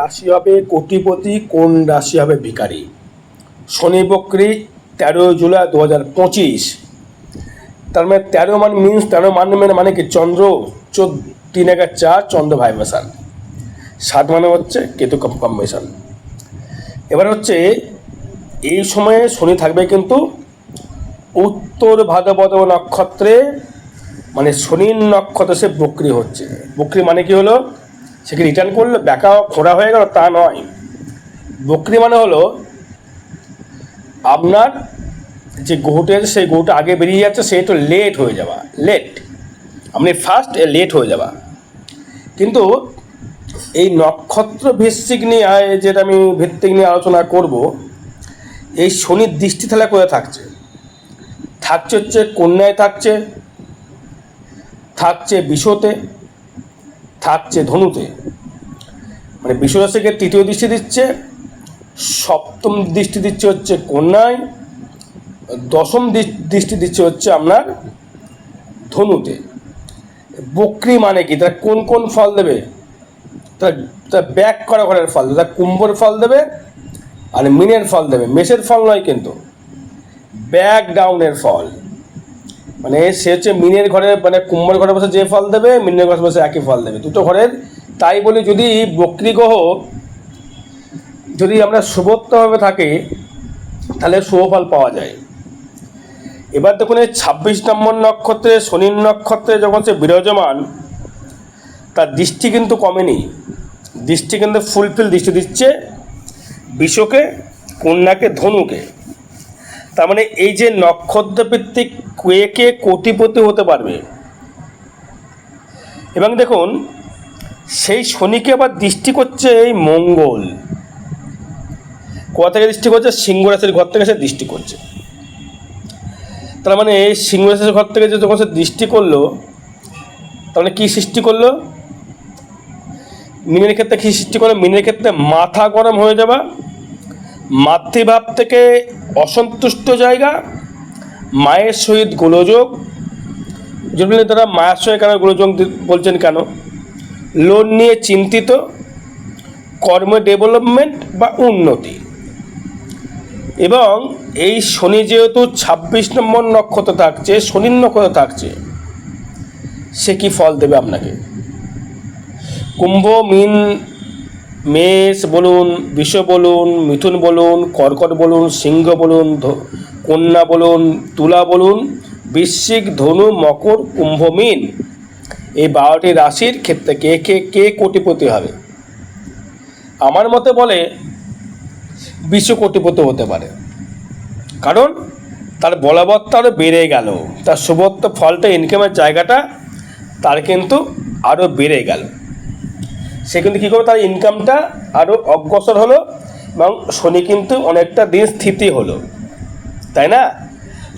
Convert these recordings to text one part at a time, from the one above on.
রাশি হবে কোটিপতি, কোন রাশি হবে ভিখারি? শনি বক্রি, তেরো জুলাই দু হাজার পঁচিশ। তার মানে তেরো মান মিনস তেরো মান মানে মানে কি? চন্দ্র, চোদ্দ, তিন এগার চার চন্দ্র ভাইব্রেশন। সাত মানে হচ্ছে কেতু কম্বিনেশন। এবার হচ্ছে এই সময়ে শনি থাকবে কিন্তু উত্তর ভাদ্রপদ নক্ষত্রে মানে শনির নক্ষত্রে সে বক্রি হচ্ছে। বক্রি মানে কি হলো? সে কি রিটার্ন করল? ব্যাকা খোঁড়া হয়ে গেল? তা নয়। বক্রি মানে হলো, আপনার যে গ্রহটা আছে সেই গ্রহটা আগে বেরিয়ে যাচ্ছে, সে একটু লেট হয়ে যাওয়া লেট আপনি ফার্স্ট লেট হয়ে যাওয়া। কিন্তু এই নক্ষত্র ভিত্তিক নিয়ে, যেটা আমি ভিত্তিক নিয়ে আলোচনা করব, এই শনির দৃষ্টি থালা করে থাকছে? থাকছে হচ্ছে কন্যায় থাকছে থাকছে বিশ্বতে থাকছে ধনুতে। মানে বিশ্ব রাশিকে তৃতীয় দৃষ্টি দিচ্ছে, সপ্তম দৃষ্টি দিচ্ছে হচ্ছে কন্যায়, দশম দৃষ্টি দিচ্ছে হচ্ছে আপনার ধনুতে। বক্রি মানে কি? তার কোন কোন ফল দেবে? তার তার ব্যাক করা ঘরের ফল দেবে, তার কুম্ভর ফল দেবে আর মিনের ফল দেবে। মেষের ফল নয় কিন্তু। ব্যাক ডাউনের ফল। মানে সে হচ্ছে মিনের ঘরে মানে কুম্ভর ঘরে বসে যে ফল দেবে, মিনের ঘরে বসে একই ফল দেবে। দুটো ঘরের, তাই বলে যদি বক্রি গ্রহ যদি আমরা শুভত্বভাবে থাকি, তাহলে শুভ ফল পাওয়া যায়। এবার দেখুন এই ছাব্বিশ নম্বর নক্ষত্রে, শনির নক্ষত্রে যখন সে বিরাজমান, তার দৃষ্টি কিন্তু কমেনি। দৃষ্টি কিন্তু ফুলফিল দৃষ্টি দিচ্ছে বিশ্বকে কন্যাকে, ধনুকে। তার মানে এই যে নক্ষত্র ভিত্তিক কে কে কোটিপতি হতে পারবে। এবং দেখুন, সেই শনিকে আবার দৃষ্টি করছে এই মঙ্গল। কোথা থেকে দৃষ্টি করছে, সিংহ রাশির ঘর থেকে সে দৃষ্টি করছে। তার মানে এই সিংহ রাশির ঘর থেকে যে যখন সে দৃষ্টি করল, তার মানে কী সৃষ্টি করল? মিনের ক্ষেত্রে কী সৃষ্টি করল? মিনের ক্ষেত্রে মাথা গরম হয়ে যাওয়া। মাতৃভাব থেকে অসন্তুষ্ট জায়গা, মায়ের সহিত গোলযোগ। যেগুলো তারা মায়ের সঙ্গে কেন গোলযোগ বলছেন কেন? লোন নিয়ে চিন্তিত, কর্ম ডেভেলপমেন্ট বা উন্নতি? এবং এই শনি যেহেতু ছাব্বিশ নম্বর নক্ষত্র থাকছে শনির নক্ষত্র থাকছে, সে কি ফল দেবে আপনাকে? কুম্ভ, মিন মেষ বলুন, বিষ বলুন, মিথুন বলুন, কর্কট বলুন, সিংহ বলুন কন্যা বলুন, তুলা বলুন, বৃশ্চিক, ধনু, মকর, কুম্ভ, মিন। এই বারোটি রাশির ক্ষেত্রে কে কে কে কোটিপতি হবে? আমার মতে বলে বিশ্ব কোটিপতি হতে পারে। কারণ তার বলবত্তা আরও বেড়ে গেল। তার শুভত্ব ফলটা ইনকামের জায়গাটা তার কিন্তু আরও বেড়ে গেল। সে কিন্তু কী করবে তার ইনকামটা আরও অগ্রসর হলো এবং শনি কিন্তু অনেকটা দিন স্থিতি হলো। তাই না?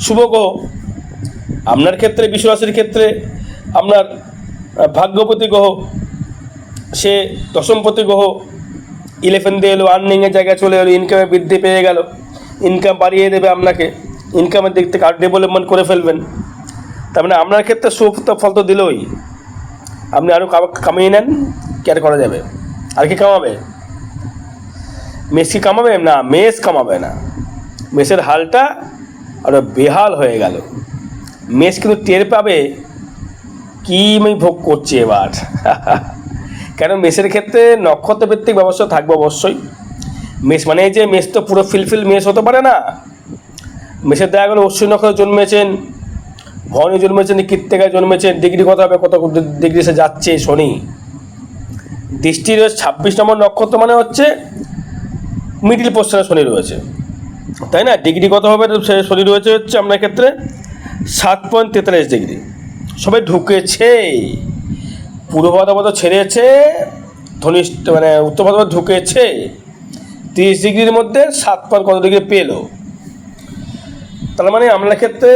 শুভ গ্রহ। আপনার ক্ষেত্রে, বিশ্বরাশির ক্ষেত্রে আপনার ভাগ্যপতি গ্রহ, সে দশমপতি গ্রহ ইলেভেন দিয়ে এলো আর্নিংয়ের জায়গায় চলে এলো ইনকামে বৃদ্ধি পেয়ে গেল ইনকাম বাড়িয়ে দেবে আপনাকে ইনকামের দিক থেকে আরও ডেভেলপমেন্ট করে ফেলবেন। তার মানে আপনার ক্ষেত্রে সুফ তো ফল তো দিলই। আপনি আরও কামিয়ে নেন। আর করা যাবে? আর কি কামাবে? মেস কি কামাবে না, মেস কামাবে না। মেসের হালটা আরও বেহাল হয়ে গেল। মেস কিন্তু টের পাবে কি আমি ভোগ করছি এবার। কেন মেসের ক্ষেত্রে নক্ষত্র ভিত্তিক ব্যবস্থা থাকবে অবশ্যই। মেস মানে যে মেস তো পুরো ফিলফিল মেস হতে পারে না। মেসের দেখা গেলো অশ্বিন নক্ষত্রে জন্মেছেন ভরণী জন্মেছেন কৃত্তিকায় জন্মেছেন, ডিগ্রি কত হবে, কত ডিগ্রি সে যাচ্ছে, শনি। দৃষ্টির ছাব্বিশ নম্বর নক্ষত্র মানে হচ্ছে মিডিল পোস্টারে শনি রয়েছে। তাই না? ডিগ্রি কত হবে? শনি রয়েছে হচ্ছে আপনার ক্ষেত্রে সাত পয়েন্ট তেতাল্লিশ ডিগ্রি সবাই ঢুকেছে। পূর্ব ভাদ্রপদ ছেড়েছে, ধনিষ্ঠ মানে উত্তর ভাদ্রপদ ঢুকেছে। তিরিশ ডিগ্রির মধ্যে সাত পয়েন্ট কত ডিগ্রি পেল? তার মানে আপনার ক্ষেত্রে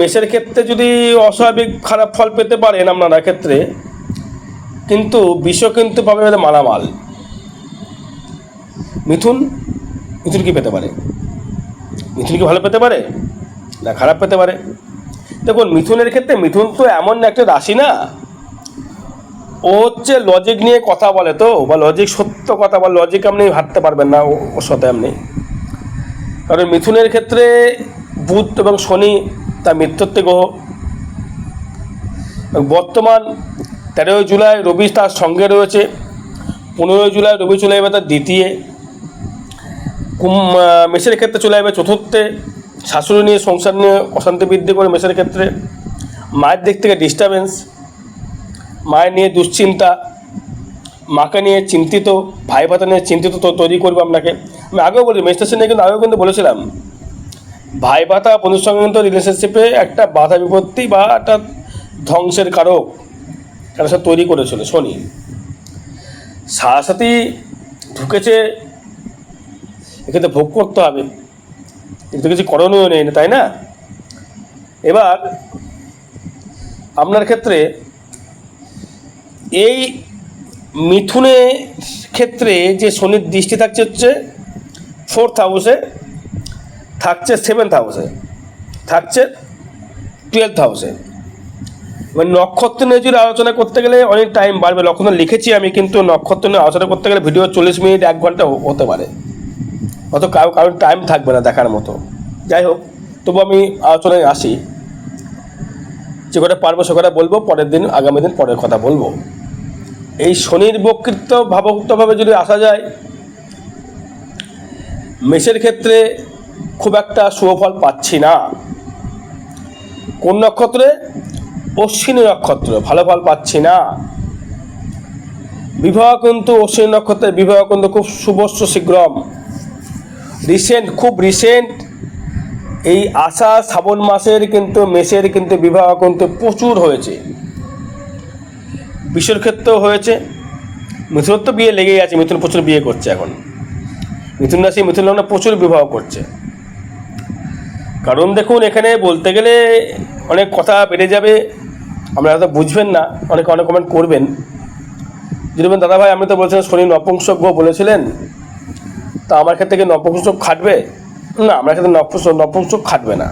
মেষের ক্ষেত্রে যদি অস্বাভাবিক খারাপ ফল পেতে পারেন আপনারা ক্ষেত্রে কিন্তু বিশ্ব কিন্তু পাবে মালামাল। মিথুন মিথুন কি পেতে পারে? মিথুন কি ভালো পেতে পারে? না, খারাপ পেতে পারে। দেখুন, মিথুনের ক্ষেত্রে মিথুন তো এমন একটা রাশি না। ও হচ্ছে লজিক নিয়ে কথা বলে তো, বা লজিক সত্য কথা বা লজিক আপনি হাঁটতে পারবেন না ওর সাথে আপনি। কারণ মিথুনের ক্ষেত্রে বুধ এবং শনি তার মিত্রত্বে গ্রহ। বর্তমান তেরোই জুলাই রবি তার সঙ্গে রয়েছে। পনেরোই জুলাই রবি চলে যাবে তার দ্বিতীয়। মেষের ক্ষেত্রে চলে যাবে চতুর্থে। শাশুড়ি নিয়ে সংসার নিয়ে অশান্তি বৃদ্ধি করে মেষের ক্ষেত্রে। মায়ের দিক থেকে ডিস্টারবেন্স মায়ের নিয়ে দুশ্চিন্তা। মাকে নিয়ে চিন্তিত। ভাই ভাতা নিয়ে চিন্তিত তো তৈরি করব আপনাকে। আমি আগেও বলি মেস্টেশন নিয়ে কিন্তু আগেও কিন্তু বলেছিলাম। ভাই ভাতা বন্ধুর সঙ্গে কিন্তু রিলেশনশিপে একটা বাধা বিপত্তি বা একটা ধ্বংসের কারক। একটা সে তৈরি করেছিল শনি সারাসাথী ঢুকেছে এক্ষেত্রে ভোগ করতে হবে। কিন্তু কিছু করণীয় নেই, তাই না? এবার আপনার ক্ষেত্রে এই মিথুনে ক্ষেত্রে যে শনির দৃষ্টি থাকছে হচ্ছে ফোর্থ হাউসে থাকছে সেভেন্থ হাউসে থাকছে টুয়েলথ হাউসে এবার নক্ষত্র নিয়ে যদি আলোচনা করতে গেলে অনেক টাইম বাড়বে। লক্ষণ লিখেছি আমি, কিন্তু নক্ষত্র নিয়ে আলোচনা করতে গেলে ভিডিও চল্লিশ মিনিট, এক ঘণ্টা হতে পারে। অত কারও কারোর টাইম থাকবে না দেখার মতো। যাই হোক, তবু আমি আলোচনায় আসি। যে কটা পারব সে কটা বলব, পরের দিন, আগামী দিন পরের কথা বলব। এই শনির বকৃত্ব ভাবক্তভাবে যদি আসা যায়, মেষের ক্ষেত্রে খুব একটা শুভফল পাচ্ছি না। কোন নক্ষত্রে? অশ্বিনী নক্ষত্র, ভালো ফল পাচ্ছি না। বিবাহ কিন্তু অশ্বিনী নক্ষত্রের বিবাহ কিন্তু খুব শুভস্য শীঘ্রম। রিসেন্ট খুব রিসেন্ট এই আষাঢ়, শ্রাবণ মাসের কিন্তু, মেষের কিন্তু বিবাহ কিন্তু প্রচুর হয়েছে। বিশ্বর ক্ষেত্রেও হয়েছে। মিথুনের তো বিয়ে লেগেই আছে, মিথুন প্রচুর বিয়ে করছে এখন। মিথুন রাশি, মিথুন লগ্ন প্রচুর বিবাহ করছে। কারণ দেখুন, এখানে বলতে গেলে অনেক কথা বেড়ে যাবে। আপনারা হয়তো বুঝবেন না, অনেকে অনেক কমেন্ট করবেন। যদি বলেন, দাদা ভাই, আপনি তো বলছেন শনি নপুংসক গ্রহ বলেছিলেন। তা আমার ক্ষেত্রে কি নপুংসক খাটবে? না, আমার ক্ষেত্রে নপুংসক নপুংসক খাটবে না।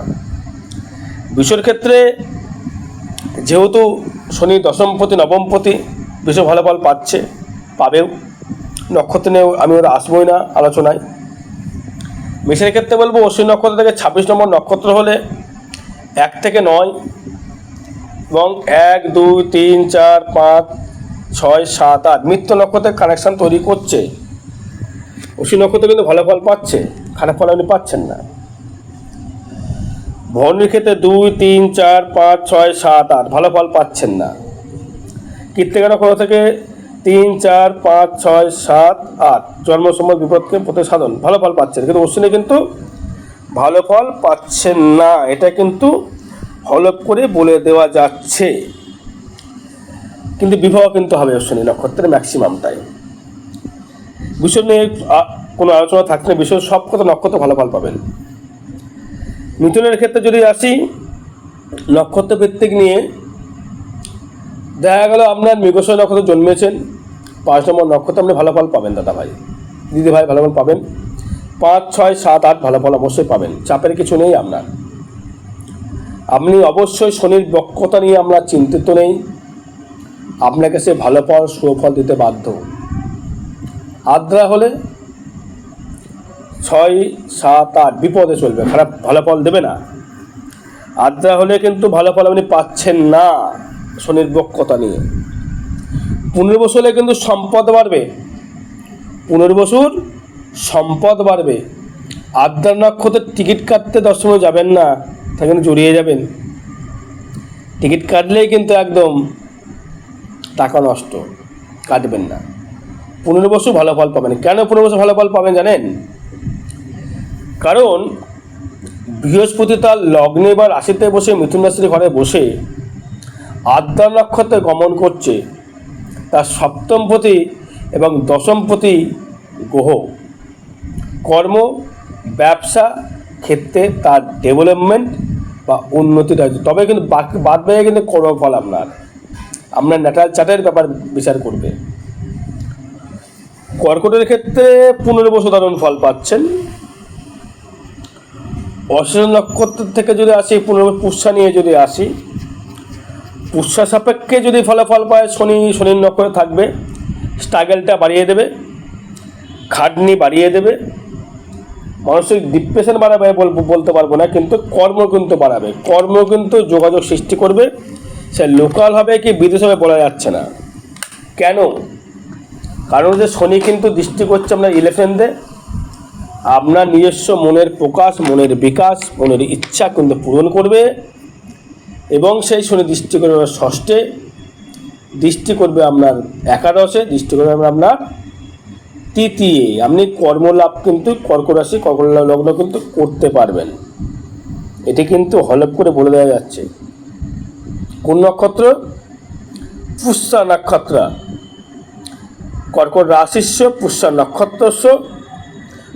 বিশ্বর ক্ষেত্রে যেহেতু শনি দশমপতি, নবমপতি বেশ ভালো ফল পাচ্ছে, পাবেও। নক্ষত্র নিয়েও আমি ওরা আসবোই না আলোচনায়। মেষের ক্ষেত্রে বলব, অশ্বিনী নক্ষত্র থেকে ছাব্বিশ নম্বর নক্ষত্র হলে এক থেকে নয় এবং এক, দুই, তিন, চার, পাঁচ, ছয়, সাত, আট। মিত্র নক্ষত্রের কানেকশান তৈরি করছে। অশ্বিনী নক্ষত্র কিন্তু ভালো ফল পাচ্ছে। খারাপ ফল আপনি পাচ্ছেন না। ভরণীর ক্ষেত্রে দুই, তিন, চার, পাঁচ, ছয়, সাত, আট। ভালো ফল পাচ্ছেন না। কীর্তিকা নক্ষত্র থেকে তিন, চার, পাঁচ, ছয়, সাত, আট। জন্ম, সময়, বিপদকে প্রতি সাধন ভালো ফল পাচ্ছেন। কিন্তু অশ্বিনী কিন্তু ভালো ফল পাচ্ছেন না। এটা কিন্তু হলপ করে বলে দেওয়া যাচ্ছে। কিন্তু বিবাহ কিন্তু হবে অশ্বিনী নক্ষত্রের ম্যাক্সিমাম তাই। বিষয় নিয়ে কোনো আলোচনা থাকলে বিষয় সব কথা নক্ষত্র ভালো ফল পাবেন। মিথুনের ক্ষেত্রে যদি আসি নক্ষত্র ভিত্তিক নিয়ে, দেখা গেল আপনার মৃগশয় নক্ষত্র জন্মেছেন, পাঁচ নম্বর নক্ষত্র আপনি ভালো ফল পাবেন দাদা ভাই। দিদি ভাই ভালো ফল পাবেন। পাঁচ, ছয়, সাত, আট ভালো ফল অবশ্যই পাবেন। চাপের কিছু নেই আপনার। আপনি অবশ্যই শনির বক্ষতা নিয়ে আমরা চিন্তিত নেই। আপনাকে সে ভালো ফল, সুফল দিতে বাধ্য। আদ্রা হলে ছয়, সাত, আট বিপদে চলবে। খারাপ, ভালো ফল দেবে না। আদ্রা হলে কিন্তু ভালো ফল আপনি পাচ্ছেন না শনির বক্ষতা নিয়ে। পনেরো বছরে কিন্তু সম্পদ বাড়বে। পনেরো বছর সম্পদ বাড়বে। আদ্রা নক্ষত্রের টিকিট কাটতে দশমে যাবেন না। সেখানে জড়িয়ে যাবেন। টিকিট কাটলেই কিন্তু একদম টাকা নষ্ট, কাটবেন না। পনেরো বছর ভালো ফল পাবেন। কেন পনেরো বছর ভালো ফল পাবেন জানেন? কারণ বৃহস্পতি তার লগ্নে বা রাশিতে বসে মিথুন রাশির ঘরে বসে আদ্রা নক্ষত্রে গমন করছে। তার সপ্তমপতি এবং দশমপতি গ্রহ। কর্ম, ব্যবসা, ক্ষেত্রে তার ডেভেলপমেন্ট বা উন্নতি রয়েছে তবে কিন্তু বাকি বাদ বাকি কিন্তু কোনো ফল আপনার। আপনার ন্যাটাল চার্টের ব্যাপার বিচার করবে। কর্কটের ক্ষেত্রে পনেরো বছর দারুণ ফল পাচ্ছেন। অশ্বিন নক্ষত্র থেকে যদি আসি, পনেরো পুষ্যা নিয়ে যদি আসি, পুষ্যা সাপেক্ষে যদি ফলাফল পায়, শনি, শনির নক্ষত্রে থাকবে। স্ট্রাগেলটা বাড়িয়ে দেবে। খাটনি বাড়িয়ে দেবে। মানসিক ডিপ্রেশন বাড়াবে বল- বলতে পারব না, কিন্তু কর্ম কিন্তু বাড়াবে। কর্ম কিন্তু যোগাযোগ সৃষ্টি করবে। সে লোকাল হবে কি বিদেশ হবে বলা যাচ্ছে না। কেন? কারণ যে শনি কিন্তু দৃষ্টি করছে আপনার ইলেভেন্থে আপনার নিজস্ব মনের প্রকাশ, মনের বিকাশ, মনের ইচ্ছা কিন্তু পূরণ করবে। এবং সেই শনি দৃষ্টি করবে ষষ্ঠে, দৃষ্টি করবে আপনার একাদশে, দৃষ্টি করবে আপনার তৃতীয়, আপনি কর্মলাভ কিন্তু কর্করাশি লগ্ন কিন্তু করতে পারবেন। এটি কিন্তু হলপ করে বলে দেওয়া যাচ্ছে। কোন নক্ষত্র? পুষ্যা নক্ষত্র। কর্কট রাশিস্য, পুষ্যা নক্ষত্রস্য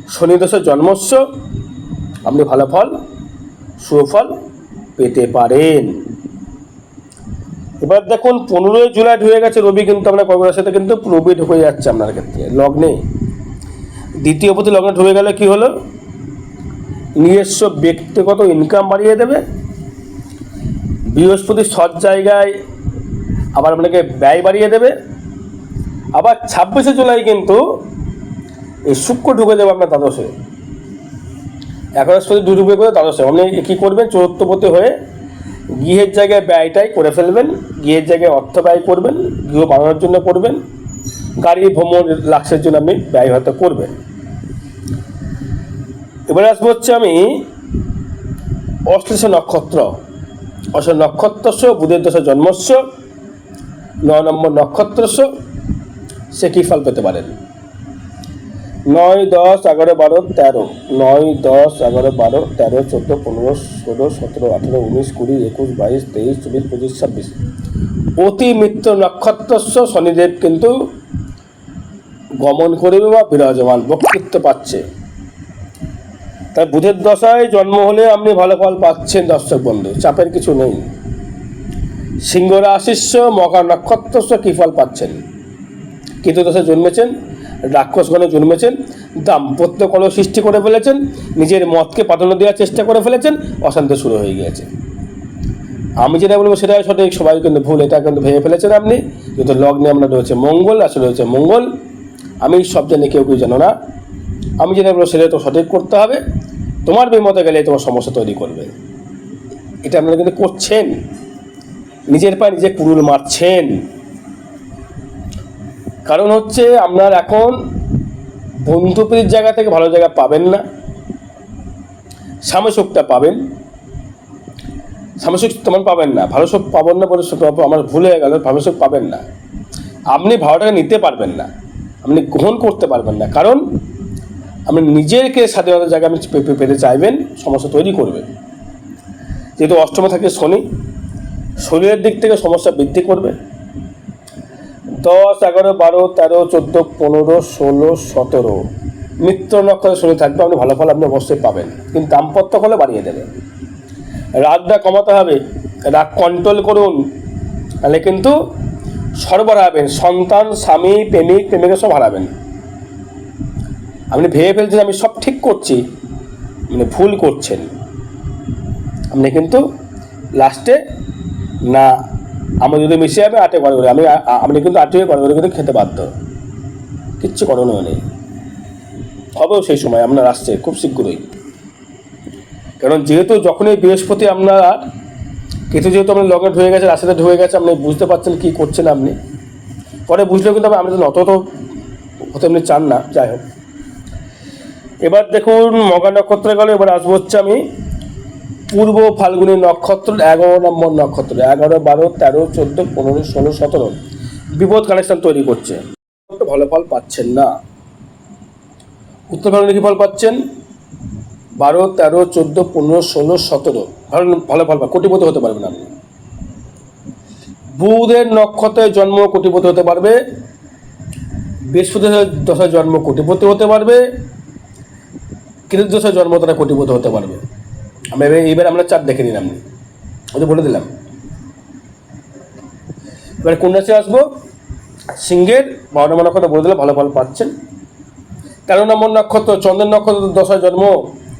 শনিদশা জন্মস্য। আপনি ভালো ফল সুফল পেতে পারেন। এবার দেখুন পনেরোই জুলাই ঢুকে গেছে রবি, কিন্তু আপনার কর্কট রাশিতে কিন্তু রবি ঢুকে যাচ্ছে আপনার ক্ষেত্রে লগ্নে দ্বিতীয় প্রতি লগ্নে ঢুকে গেলে কি হলো? নিজস্ব ব্যক্তিগত ইনকাম বাড়িয়ে দেবে। বৃহস্পতি সৎ জায়গায় আবার আপনাকে ব্যয় বাড়িয়ে দেবে। আবার ছাব্বিশে জুলাই কিন্তু এই শুক্র ঢুকে দেবে আপনার দ্বাদশে। একাদশপতি ঢুকে করে দ্বাদশে। আপনি কী করবেন? চতুর্থপতি হয়ে গৃহের জায়গায় ব্যয়টাই করে ফেলবেন, গৃহের জায়গায় অর্থ ব্যয় করবেন, গৃহ বানানোর জন্য করবেন গাড়ি ভ্রমণ লাক্সের জন্য আপনি ব্যয় হয়তো করবেন। এবারে আসব হচ্ছে আমি অশ্লেষ নক্ষত্র। অশ্ল নক্ষত্রস্য, বুধের দশা জন্মস্য নয় নম্বর নক্ষত্রস্য, সে কী ফল পেতে পারেন? নয় দশ এগারো বারো তেরো। নয় দশ এগারো বারো তেরো চোদ্দ পনেরো ষোলো সতেরো আঠেরো উনিশ কুড়ি একুশ বাইশ তেইশ চব্বিশ পঁচিশ ছাব্বিশ। অতি মিত্র নক্ষত্রস্য শনিদেব কিন্তু গমন করবে বা বিরাজমান, বক্তৃত্ব পাচ্ছে। তাই বুধের দশায় জন্ম হলে আপনি ভালো ফল পাচ্ছেন দর্শক বন্ধু, চাপের কিছু নেই। সিংহ রাশিস্য মকর নক্ষত্রস্য কী ফল পাচ্ছেন? কেতু দশায় জন্মেছেন রাক্ষসগণে জন্মেছেন, দাম্পত্য কলহ সৃষ্টি করে ফেলেছেন, নিজের মতকে প্রাধান্য দেওয়ার চেষ্টা করে ফেলেছেন, অশান্তি শুরু হয়ে গিয়েছে। আমি যেটা বলব সেটাই সঠিক, সবাই কিন্তু ভুল, এটা কিন্তু ভেবে ফেলেছেন আপনি। যেহেতু লগ্নে আমরা রয়েছে মঙ্গল, আসলে রয়েছে মঙ্গল, আমি সব জানি কেউ কেউ জানো না। আমি যেটা বলব সেটা তো সঠিক করতে হবে। তোমার বিমতে গেলে তোমার সমস্যা তৈরি করবে। এটা আপনারা কিন্তু করছেন। নিজের পায়ে নিজে কুড়ুল মারছেন। কারণ হচ্ছে আপনার এখন বন্ধুপ্রীর জায়গা থেকে ভালো জায়গা পাবেন না। সামসুকটা পাবেন। সামসুক তেমন পাবেন না। ভালো সুখ পাবেন না বলে আমার ভুল হয়ে গেল, ভালো সুখ পাবেন না। আপনি ভালোটাকে নিতে পারবেন না। আপনি গ্রহণ করতে পারবেন না। কারণ আপনি নিজেকে স্বাধীনতার জায়গায় আপনি পেতে চাইবেন, সমস্যা তৈরি করবেন যেহেতু অষ্টমে থাকে শনি, শরীরের দিক থেকে সমস্যা বৃদ্ধি করবে। দশ, এগারো, বারো, তেরো, চোদ্দ, পনেরো, ষোলো, সতেরো। মিত্র নক্ষত্রে শনি থাকবে, আপনি ভালো ফল আপনি অবশ্যই পাবেন। কিন্তু দাম্পত্য হলে বাড়িয়ে দেবে। রাগটা কমাতে হবে, রাগ কন্ট্রোল করুন। তাহলে কিন্তু সর্বর হারাবেন সন্তান, স্বামী, প্রেমিক, প্রেমিকা সব হারাবেন। আপনি ভেবে ফেলছেন, আমি সব ঠিক করছি মানে ভুল করছেন। আপনি কিন্তু লাস্টে না আমার যদি মিশে যাবে, আটে করে করে আমি আপনি কিন্তু আটে করে করে কিন্তু খেতে বাধ্য। কিচ্ছু করণীয় নেই হবেও সেই সময় আপনার আসছে খুব শীঘ্রই। কারণ যেহেতু যখনই বৃহস্পতি আপনার কেতু যেহেতু আপনার লগে ঢুয়ে গেছে, রাস্তাতে ঢুয়ে গেছে, আপনি বুঝতে পারছেন কী করছেন আপনি। পরে বুঝলেও কিন্তু আপনি তো অত তো হতে আপনি চান না, যাই হোক। এবার দেখুন, মগা নক্ষত্রে গেলে, এবার আসব হচ্ছে আমি পূর্ব ফাল্গুনী নক্ষত্র এগারো নম্বর নক্ষত্র, এগারো, বারো, তেরো, চোদ্দ, পনেরো, ষোলো, সতেরো। বিপদ কানেকশন তৈরি করছে। ভালো ফল পাচ্ছেন না। উত্তর ফাল্গুনি কি ফল পাচ্ছেন? বারো, তেরো, চোদ্দ, পনেরো, ষোলো, সতেরো। ভালো ভালো ফল পা কোটিপতি হতে পারবেন আপনি। বুধের নক্ষত্রে জন্ম কোটিপতি হতে পারবে। বৃহস্পতি দশায় জন্ম কোটিপতি হতে পারবে। কৃত দশায় জন্ম তারা কোটিপতি হতে পারবে। আমি এবার এবার আমরা চার দেখে নিলাম। যে বলে দিলাম। এবার কোন রাশি আসব। সিংহের বারো নম্বর নক্ষত্র বলে দিলে ভালো ফল পাচ্ছেন। তেরো নম্বর নক্ষত্র চন্দ্র নক্ষত্র দশায় জন্ম।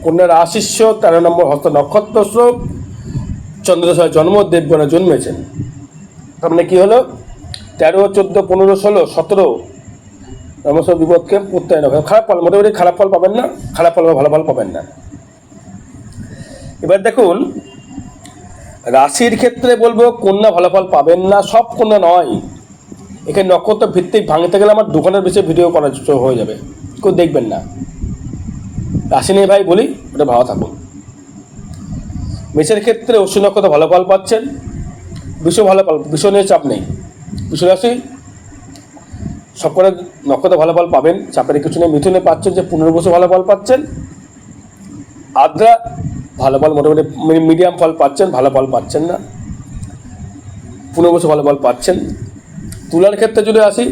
কন্যার আশিষ্য, তেরো নম্বর হস্ত নক্ষত্র চন্দ্র দশায় জন্ম, দেবগণে জন্মেছেন। তার মানে কী হলো? তেরো, চোদ্দ, পনেরো, ষোলো, সতেরো। ক্রমশ বিপদকে প্রত্যয় খারাপ ফল, মোটামুটি খারাপ ফল পাবেন না। খারাপ ফল ভালো ফল পাবেন না। এবার দেখুন, রাশির ক্ষেত্রে বলব কন্যা ভালো ফল পাবেন না, সব কন্যা নয়। এখানে নক্ষত্র ভিত্তিক ভাঙতে গেলে আমার দোকানের বেশি ভিডিও করা হয়ে যাবে। কেউ দেখবেন না। রাশি নিয়ে ভাই বলি, ওটা ভালো থাকুন। মেষের ক্ষেত্রে অশ্বিন নক্ষত্র ভালো ফল পাচ্ছেন। বিশ্ব ভালো ফল বিশ্ব নিয়ে চাপ নেই। বিশ্ব রাশি সকলে নক্ষত্র ভালো ফল পাবেন। চাপের কিছু নেই। মিথুনে পাচ্ছেন যে পুনর্বসু ভালো ফল পাচ্ছেন। আদ্রা ভালো ফল মোটামুটি মিডিয়াম ফল পাচ্ছেন, ভালো ফল পাচ্ছেন না। পুনর্বসু ভালো ফল পাচ্ছেন। তুলার ক্ষেত্রে যদি আসি,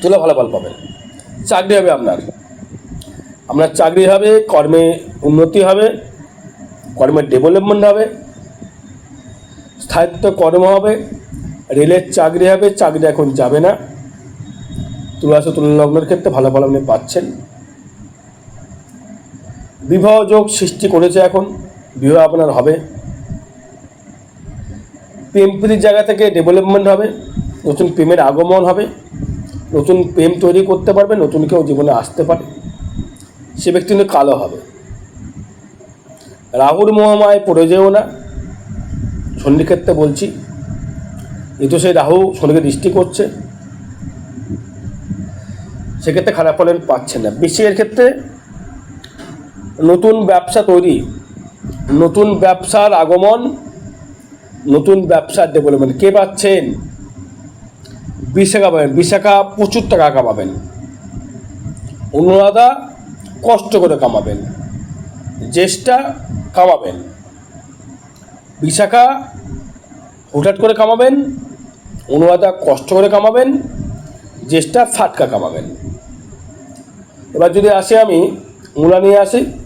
তুলা ভালো ফল পাবেন। চাকরি হবে আপনার। আপনার চাকরি হবে, কর্মে উন্নতি হবে কর্মের ডেভেলপমেন্ট হবে, স্থায়িত্ব কর্ম হবে, রেলের চাকরি হবে, চাকরি এখন যাবে না। তুলা লগ্নের ক্ষেত্রে ভালো ফল আপনি পাচ্ছেন। বিবাহ যোগ সৃষ্টি করেছে এখন, বিবাহ আপনার হবে। প্রেম প্রীতির জায়গা থেকে ডেভেলপমেন্ট হবে, নতুন প্রেমের আগমন হবে, নতুন প্রেম তৈরি করতে পারবে, নতুন কেউ জীবনে আসতে পারে। সে ব্যক্তি কালো হবে। রাহুর মহামায় পড়ে যেও না শনির ক্ষেত্রে বলছি। এ তো সেই রাহু শনিকে দৃষ্টি করছে। সেক্ষেত্রে খারাপ ফলন পাচ্ছেন না। বৃশ্চিকের ক্ষেত্রে নতুন ব্যবসা তৈরি, নতুন ব্যবসার আগমন, নতুন ব্যবসার ডেভেলপমেন্ট কে পাচ্ছেন? বিশাখা পাবেন। বিশাখা প্রচুর টাকা কামাবেন। অনুরাধা কষ্ট করে কামাবেন। জ্যেষ্ঠা কামাবেন। বিশাখা হুটহাট করে কামাবেন। অনুরাধা কষ্ট করে কামাবেন। জ্যেষ্ঠা ফাটকা কামাবেন। এবার যদি আসে আমি, মূলা নিয়ে আসি।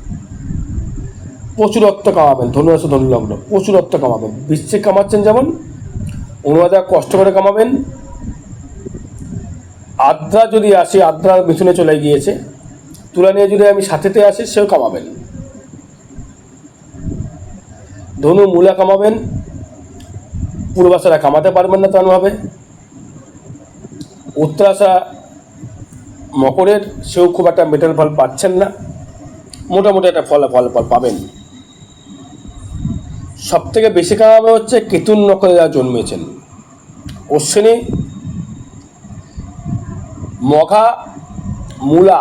প্রচুর অর্থ কামাবেন ধনু আছে ধনু লগ্ন প্রচুর অর্থ কামাবেন, বিশ্বে কামাচ্ছেন যেমন, অনুরাধা কষ্ট করে কামাবেন। আদ্রা যদি আসে আদ্রা মিথুনে চলে গিয়েছে তুলা নিয়ে যদি আমি সাথেতে আসি, সেও কামাবেন। ধনু মূলা কামাবেন, পূর্বাশারা কামাতে পারবেন না তেমনভাবে উত্তরাশা মকরের, সেও খুব একটা মেটাল ফল পাচ্ছেন না। মোটামুটি একটা ফল ফল পাবেন। সব থেকে বেশি কামাবে হচ্ছে কেতুন নক্ষত্রে যারা জন্মেছেন। অশ্বিনী, মঘা, মূলা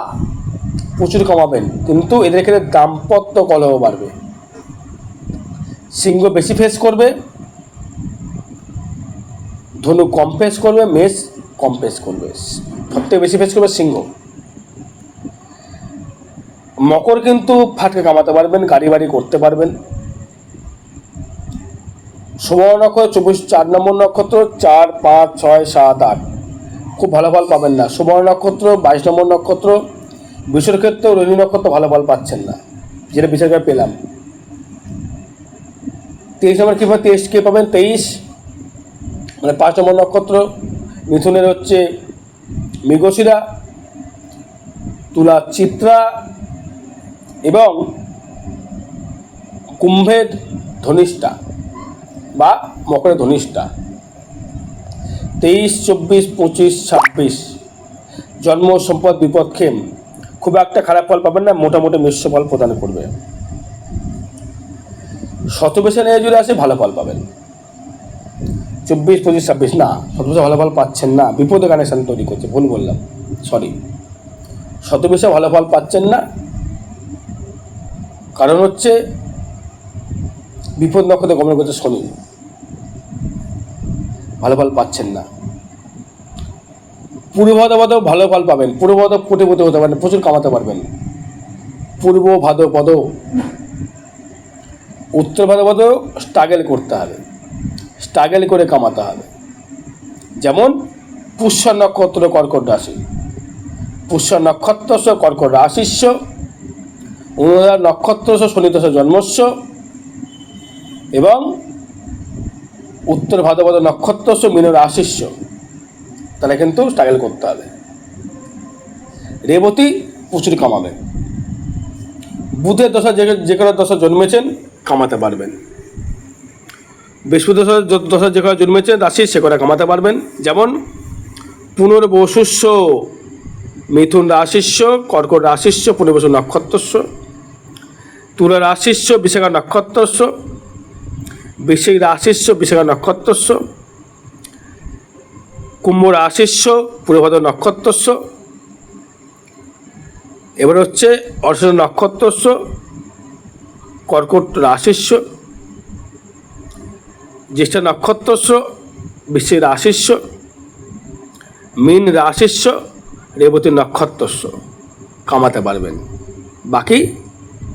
প্রচুর কমাবেন, কিন্তু এদের ক্ষেত্রে দাম্পত্য কলহ বাড়বে। সিংহ বেশি ফেস করবে, ধনু কম ফেস করবে, মেষ কম ফেস করবে। সবথেকে বেশি ফেস করবে সিংহ। মকর কিন্তু ফাটকে কামাতে পারবেন, গাড়ি বাড়ি করতে পারবেন। সুবর্ণ নক্ষত্র, চব্বিশ চার নম্বর নক্ষত্র, চার, পাঁচ, ছয়, সাত, আট। খুব ভালো ফল পাবেন না। সুবর্ণ নক্ষত্র, বাইশ নম্বর নক্ষত্র বিশ্বর ক্ষেত্রে রোহিণী নক্ষত্র ভালো ফল পাচ্ছেন না। যেটা বিচার করে পেলাম। তেইশ নম্বর কী পাবেন তেইশ কে পাবেন? তেইশ। মানে পাঁচ নম্বর নক্ষত্র, মিথুনের হচ্ছে মৃগশিরা, তুলা চিত্রা এবং কুম্ভের ধনিষ্ঠা। বা মকরের ধনিষ্ঠা। তেইশ, চব্বিশ, পঁচিশ, ছাব্বিশ। জন্ম, সম্পদ বিপদক্ষেম খুব একটা খারাপ ফল পাবেন না, মোটামুটি মিশ্র ফল প্রদান করবে। শতবেশে নিয়ে যদি আসে ভালো ফল পাবেন। চব্বিশ, পঁচিশ, ছাব্বিশ, না শতবেশে ভালো ফল পাচ্ছেন না। বিপদে কানেকশান তৈরি করছে, ভুল বললাম সরি শতবেশে ভালো ফল পাচ্ছেন না, কারণ হচ্ছে বিপদ নক্ষত্রে গমন করছে শনি। ভালো ফল পাচ্ছেন না। পূর্ব ভাদ্রপদেও ভালো ফল পাবেন। পূর্ব ভাদ্র কোটিপতি হতে পারেন প্রচুর কামাতে পারবেন। পূর্ব ভাদ্রপদ উত্তর ভাদ্রপদেও স্ট্রাগেল করতে হবে। স্ট্রাগেল করে কামাতে হবে। যেমন পুষ্য নক্ষত্র কর্কট রাশি। পুষ্য নক্ষত্র কর্কট রাশিস্য অনুরাধা নক্ষত্র শনিদশ জন্মস্য এবং উত্তর ভাদ্রপদ নক্ষত্র মীন রাশিস্য তাহলে কিন্তু স্ট্রাগল করতে হবে। রেবতী প্রচুর কামাবে। বুধের দশা যে যে কোনো দশা জন্মেছেন, কামাতে পারবেন। বৃহস্পতি দশা দশা যে কটা জন্মেছে রাশি সে কটা কামাতে পারবেন। যেমন পুনর্বসুস্য মিথুন রাশিস্য কর্কট রাশিস্য পুনর্বসু নক্ষত্রস্য তুলা রাশিস্য বিশাখা নক্ষত্রস্য বৃশ্চিক রাশিস্য বিশাখা নক্ষত্রস্য, কুম্ভ রাশিস্য পূর্বভাদ্র নক্ষত্রস্য। এবার হচ্ছে অর্শ নক্ষত্রস্য, কর্কট রাশিস্য জ্যেষ্ঠ নক্ষত্রস্য বিশ্বের রাশিস্য মীন রাশিস্য রেবতী নক্ষত্রস্য। কামাতে পারবেন। বাকি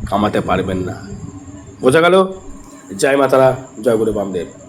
কামাতে পারবেন না। বোঝা গেল? জয় মাতারা জয় গুরু বামদেব।